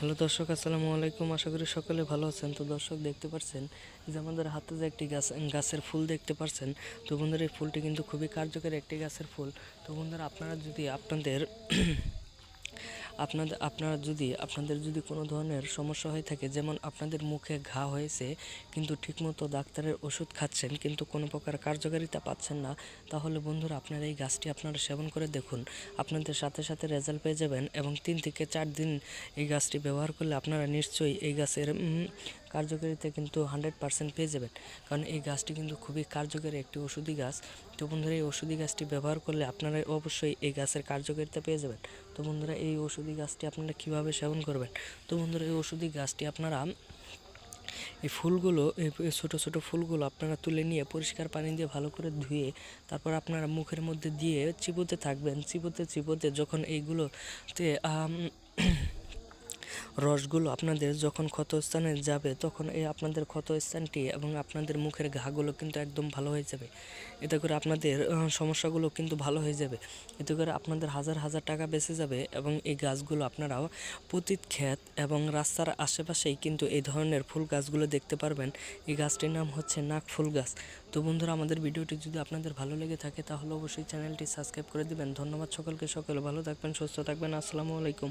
Hello দর্শক, আসসালামু আলাইকুম। আশা করি সকলে ভালো আছেন। তো দর্শক, দেখতে পাচ্ছেন যে আমাদের হাতে যে একটি গাছ, গাছের ফুল দেখতে পাচ্ছেন তো বন্ধুরা, এই ফুলটি কিন্তু খুবই কার্যকরী একটি গাছের ফুল। তো বন্ধুরা, আপনারা যদি আপনাদের আপনাদের আপনারা যদি, আপনাদের যদি কোনো ধরনের সমস্যা হয়ে থাকে, যেমন আপনাদের মুখে ঘা হয়েছে, কিন্তু ঠিকমতো ডাক্তারের ওষুধ খাচ্ছেন, কিন্তু কোনো প্রকার কার্যকারিতা পাচ্ছেন না, তাহলে বন্ধুরা আপনারা এই গাছটি আপনারা সেবন করে দেখুন। আপনাদের সাথে সাথে রেজাল্ট পেয়ে যাবেন এবং তিন থেকে চার দিন এই গাছটি ব্যবহার করলে আপনারা নিশ্চয়ই এই গাছের কার্যকারিতা কিন্তু হান্ড্রেড পার্সেন্ট পেয়ে যাবেন। কারণ এই গাছটি কিন্তু খুবই কার্যকরী একটি ওষুধি গাছ। তো বন্ধুরা, এই ওষুধি গাছটি ব্যবহার করলে আপনারা অবশ্যই এই গাছের কার্যকারিতা পেয়ে যাবেন। তো বন্ধুরা, এই ওষুধি গাছটি আপনারা কীভাবে সেবন করবেন? তো বন্ধুরা, এই ওষুধি গাছটি আপনারা এই ফুলগুলো, এই ছোটো ছোটো ফুলগুলো আপনারা তুলে নিয়ে পরিষ্কার পানি দিয়ে ভালো করে ধুয়ে তারপর আপনারা মুখের মধ্যে দিয়ে চিবোতে থাকবেন। চিবোতে চিবোতে যখন এইগুলোতে রসগুলো আপনাদের যখন ক্ষতস্থানে যাবে, তখন এই আপনাদের ক্ষতস্থানটি এবং আপনাদের মুখের ঘাগুলো কিন্তু একদম ভালো হয়ে যাবে। এতে করে আপনাদের সমস্যাগুলো কিন্তু ভালো হয়ে যাবে। এতে করে আপনাদের হাজার হাজার টাকা বেঁচে যাবে এবং এই গাছগুলো আপনারাও পতিত ক্ষেত এবং রাস্তার আশেপাশেই কিন্তু এই ধরনের ফুল গাছগুলো দেখতে পারবেন। এই গাছটির নাম হচ্ছে নাক ফুল গাছ। তো বন্ধুরা, আমাদের ভিডিওটি যদি আপনাদের ভালো লেগে থাকে, তাহলে অবশ্যই চ্যানেলটি সাবস্ক্রাইব করে দিবেন। ধন্যবাদ সকলকে, সকলে ভালো থাকবেন, সুস্থ থাকবেন। আসসালামু আলাইকুম।